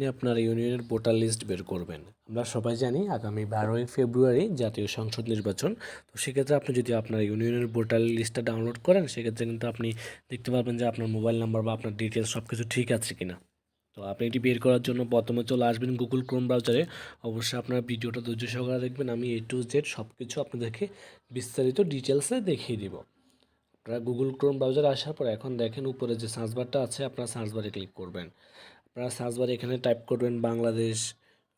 আপনি আপনার ইউনিয়নের ভোটার লিস্ট বের করবেন। আমরা সবাই জানি আগামী বারোই ফেব্রুয়ারি জাতীয় সংসদ নির্বাচন। তো সেক্ষেত্রে আপনি যদি আপনার ইউনিয়নের ভোটার লিস্টটা ডাউনলোড করেন, সেক্ষেত্রে কিন্তু আপনি দেখতে পারবেন যে আপনার মোবাইল নাম্বার বা আপনার ডিটেলস সব কিছু ঠিক আছে কিনা। তো আপনি এটি বের করার জন্য প্রথমে চলে আসবেন গুগল ক্রোম ব্রাউজারে অবশ্যই আপনার ভিডিওটা ধৈর্য সহকারে দেখবেন। আমি এ টু জেড সব কিছু আপনাদেরকে বিস্তারিত ডিটেলসে দেখিয়ে দিব। আপনারা গুগল ক্রোম ব্রাউজারে আসার পর এখন দেখেন উপরে যে সার্চ বারটা আছে, আপনারা সার্চ বারে ক্লিক করবেন। আপনারা সার্চ বারে এখানে টাইপ করবেন বাংলাদেশ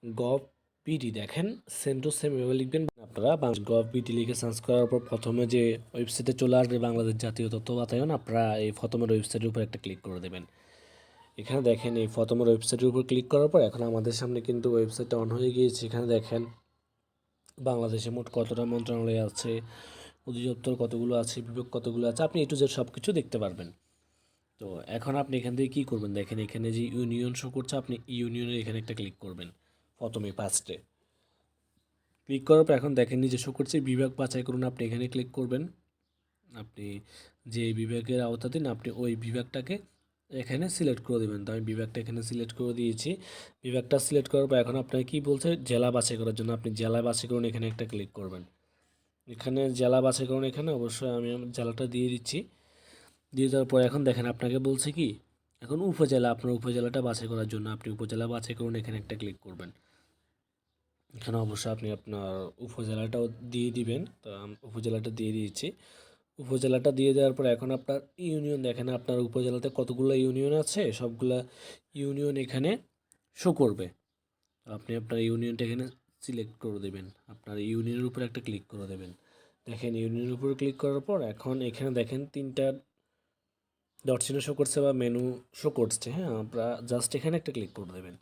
গভ পিডি দেখেন সেম টু সেম এভাবে লিখবেন। আপনারা গভ পিডি লিখে সার্চ করার পর প্রথমে যে ওয়েবসাইটে চলে আসবে বাংলাদেশ জাতীয় তথ্য বাতায়ন, আপনারা এই প্রথমের ওয়েবসাইটের উপর একটা ক্লিক করে দেবেন। এখানে দেখেন এই প্রথমের ওয়েবসাইটের উপর ক্লিক করার পর এখন আমাদের সামনে কিন্তু ওয়েবসাইটটা অন হয়ে গিয়েছে। এখানে দেখেন, বাংলাদেশে মোট কতটা মন্ত্রণালয় আছে, অধিদপ্তর কতগুলো আছে, বিভাগ কতগুলো আছে, আপনি একটু যে সব কিছু দেখতে পারবেন। তো এখন আপনি এখান থেকে কী করবেন? দেখেন এখানে যে ইউনিয়ন শো করছে, আপনি ইউনিয়নের এখানে একটা ক্লিক করবেন, প্রথমে ফার্স্টে ক্লিক করার পর এখন দেখেন নিজে শো করছে, বিভাগ বাছাই করুন, আপনি এখানে ক্লিক করবেন। আপনি যে বিভাগের আওতাধীন, আপনি ওই বিভাগটাকে এখানে সিলেক্ট করে দেবেন। তো আমি বিভাগটা এখানে সিলেক্ট করে দিয়েছি। বিভাগটা সিলেক্ট করার পর এখন আপনাকে কী বলছে? জেলা বাছাই করার জন্য আপনি জেলা বাছাই করুন, এখানে একটা ক্লিক করবেন। এখানে জেলা বাছাই করুন, এখানে অবশ্যই আমি জেলাটা দিয়ে দিচ্ছি। দিয়ে দেওয়ার পর এখন দেখেন আপনাকে বলছে কি, এখন উপজেলা, আপনার উপজেলাটা বাছাই করার জন্য আপনি উপজেলা বাছাই করুন, এখানে একটা ক্লিক করবেন। এখানে অবশ্যই আপনি আপনার উপজেলাটাও দিয়ে দিবেন, তো উপজেলাটা দিয়ে দিয়েছি। উপজেলাটা দিয়ে দেওয়ার পর এখন আপনার ইউনিয়ন, দেখেন আপনার উপজেলাতে কতগুলো ইউনিয়ন আছে, সবগুলা ইউনিয়ন এখানে শো করবে। আপনি আপনার ইউনিয়নটা এখানে সিলেক্ট করে দেবেন, আপনার ইউনিয়নের উপর একটা ক্লিক করে দেবেন। দেখেন ইউনিয়নের উপর ক্লিক করার পর এখন এখানে দেখেন তিনটা ডট চিহ্ন শো করছে বা মেনু শো করছে হ্যাঁ আমরা জাস্ট এখানে একটা ক্লিক করে দেবেন।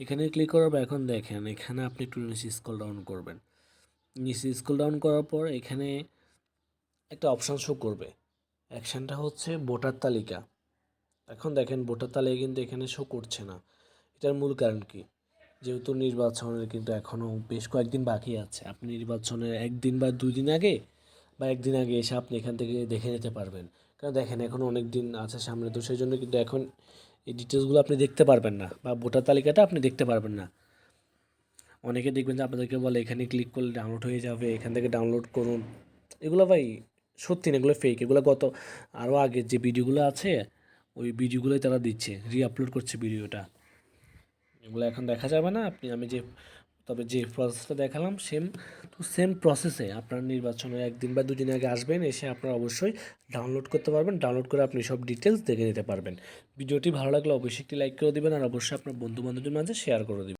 এখানে ক্লিক করার পর এখন দেখেন, এখানে আপনি একটু নিচে স্কল ডাউন করবেন। নিচে স্কল ডাউন করার পর এখানে একটা অপশান শো করবে। অ্যাকশানটা হচ্ছে ভোটার তালিকা। এখন দেখেন, ভোটার তালিকা কিন্তু এখানে শো করছে না। এটার মূল কারণ কি? যেহেতু নির্বাচনের কিন্তু এখনও বেশ কয়েকদিন বাকি আছে। আপনি নির্বাচনের একদিন বা দুই দিন আগে বা একদিন আগে এসে আপনি এখান থেকে দেখে নিতে পারবেন। কারণ দেখেন, এখন অনেক দিন আছে সামনে, তো সেই জন্য কিন্তু এখন এই ডিটেলসগুলো আপনি দেখতে পারবেন না বা ভোটার তালিকাটা আপনি দেখতে পারবেন না। অনেকে দেখবেন যে আপনাদেরকে বলে, এখানে ক্লিক করলে ডাউনলোড হয়ে যাবে, এখান থেকে ডাউনলোড করুন। এগুলো ভাই সত্যি না, এগুলো ফেক এগুলো গত আরও আগে যে ভিডিওগুলো আছে, ওই ভিডিওগুলোই তারা দিচ্ছে রি আপলোড করছে ভিডিওটা এগুলো এখন দেখা যাবে না, আপনি আমি যে তবে যে প্রসেসটা দেখালাম সেম তো সেম প্রসেসে আপনার নির্বাচনের একদিন বা দুদিন আগে আসবেন, এসে আপনারা অবশ্যই ডাউনলোড করতে পারবেন। ডাউনলোড করে আপনি সব ডিটেলস দেখে নিতে পারবেন। ভিডিওটি ভালো লাগলে অবশ্যই একটি লাইক করে দেবেন আর অবশ্যই আপনার বন্ধু বান্ধবদের মাঝে শেয়ার করে দেবেন।